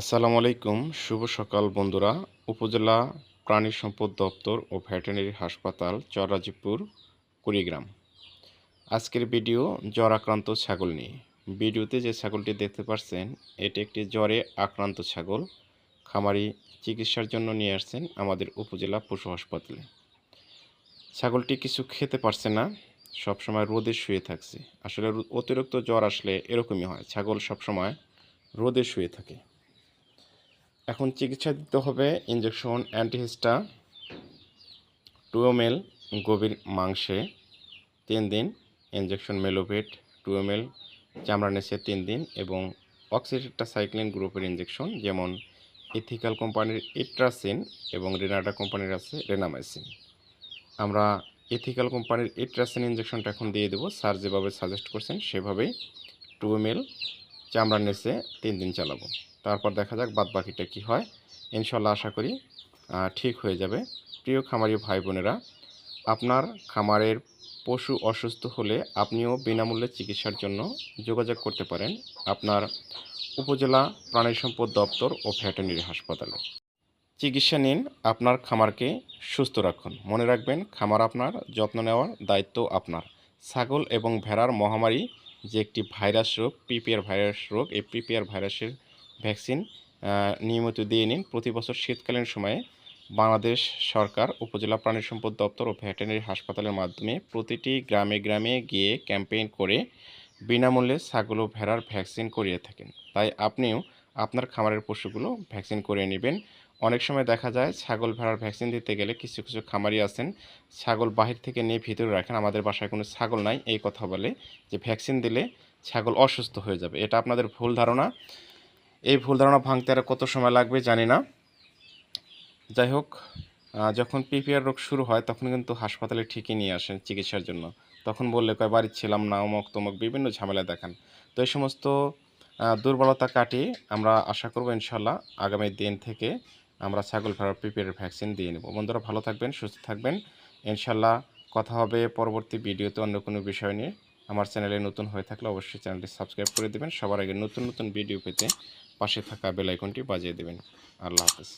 আসসালামু আলাইকুম। শুভ সকাল বন্ধুরা। উপজেলা প্রাণী সম্পদ দপ্তর ও ভেটেরিনারি হাসপাতাল চরাজিপুর কুড়িগ্রাম। আজকের ভিডিও জ্বর আক্রান্ত ছাগল নিয়ে। ভিডিওতে যে ছাগলটি দেখতে পাচ্ছেন এটি একটি জ্বরে আক্রান্ত ছাগল। খামারি চিকিৎসার জন্য নিয়ে আসছেন আমাদের উপজেলা পশু হাসপাতালে। ছাগলটি কিছু খেতে পারছে না, সবসময় রোদে শুয়ে থাকছে। আসলে অতিরিক্ত জ্বর আসলে এরকমই হয়। ছাগল সবসময় রোদে শুয়ে থাকে। এখন চিকিৎসা দিতে হবে ইঞ্জেকশন অ্যান্টিহিস্টা টু এম এল গভীর মাংসে, তিন দিন ইঞ্জেকশন মেলোভেট টু এম এল চামড়া নেসে তিন দিন এবং অক্সিটাসাইক্লিন গ্রুপের ইঞ্জেকশন যেমন ইথিক্যাল কোম্পানির ইট্রাসিন এবং রেনাডা কোম্পানির আছে রেনামাইসিন আমরা ইথিক্যাল কোম্পানির ইট্রাসিন ইঞ্জেকশনটা এখন দিয়ে দেবো। স্যার যেভাবে সাজেস্ট করছেন সেভাবেই টু এম এল চামড়া নেসে তিন দিন চালাবো। তারপর দেখা যাক বাদ বাকিটা কী হয়। ইনশাল্লাহ আশা করি ঠিক হয়ে যাবে। প্রিয় খামারি ভাই বোনেরা, আপনার খামারের পশু অসুস্থ হলে আপনিও বিনামূল্যে চিকিৎসার জন্য যোগাযোগ করতে পারেন আপনার উপজেলা প্রাণী সম্পদ দপ্তর ও ভেটেরিনারি হাসপাতালে। চিকিৎসা নিন, আপনার খামারকে সুস্থ রাখুন। মনে রাখবেন, খামার আপনার, যত্ন নেওয়ার দায়িত্ব আপনার। ছাগল এবং ভেড়ার মহামারী যে একটি ভাইরাস রোগ, পিপিআর ভাইরাস রোগ, এই পিপিআর ভাইরাসের ভ্যাকসিন নিয়মিত দিয়ে নিন। প্রতি বছর শীতকালীন সময়ে বাংলাদেশ সরকার, উপজেলা প্রাণী সম্পদ দপ্তর ও ভেটেরিনারি হাসপাতালের মাধ্যমে প্রতিটি গ্রামে গ্রামে গিয়ে ক্যাম্পেইন করে বিনামূল্যে ছাগল ও ভেড়ার ভ্যাকসিন করিয়ে থাকেন। তাই আপনিও আপনার খামারের পশুগুলো ভ্যাকসিন করিয়ে নেবেন। অনেক সময় দেখা যায় ছাগল, ভেড়ার ভ্যাকসিন দিতে গেলে কিছু কিছু খামারি আছেন, ছাগল বাহির থেকে নিয়ে ভিতরে রাখেন। আমাদের বাসায় কোনো ছাগল নাই, এই কথা বলে যে ভ্যাকসিন দিলে ছাগল অসুস্থ হয়ে যাবে। এটা আপনাদের ভুল ধারণা। এই ভুল ধারণা ভাঙতে আর কত সময় লাগবে জানি না। যাই হোক যখন পিপিআর রোগ শুরু হয় তখন কিন্তু হাসপাতালে ঠিকই নিয়ে আসেন চিকিৎসার জন্য। তখন বললে, কয় বাড়ি ছিলাম না, অমক তমক, বিভিন্ন ঝামেলা দেখান। তো এই সমস্ত দুর্বলতা কাটিয়ে আমরা আশা করব ইনশাল্লাহ আগামী দিন থেকে আমরা ছাগল ভেড়ার পিপিআর ভ্যাকসিন দিয়ে নেব। বন্ধুরা, ভালো থাকবেন, সুস্থ থাকবেন। ইনশাল্লাহ কথা হবে পরবর্তী ভিডিওতে অন্য কোনো বিষয় নিয়ে। আমার চ্যানেলে নতুন হয়ে থাকলে অবশ্যই চ্যানেলটি সাবস্ক্রাইব করে দেবেন। সবার আগে নতুন নতুন ভিডিও পেতে পাশে থাকা বেলাইকনটি বাজিয়ে দেবেন। আল্লাহ হাফেজ।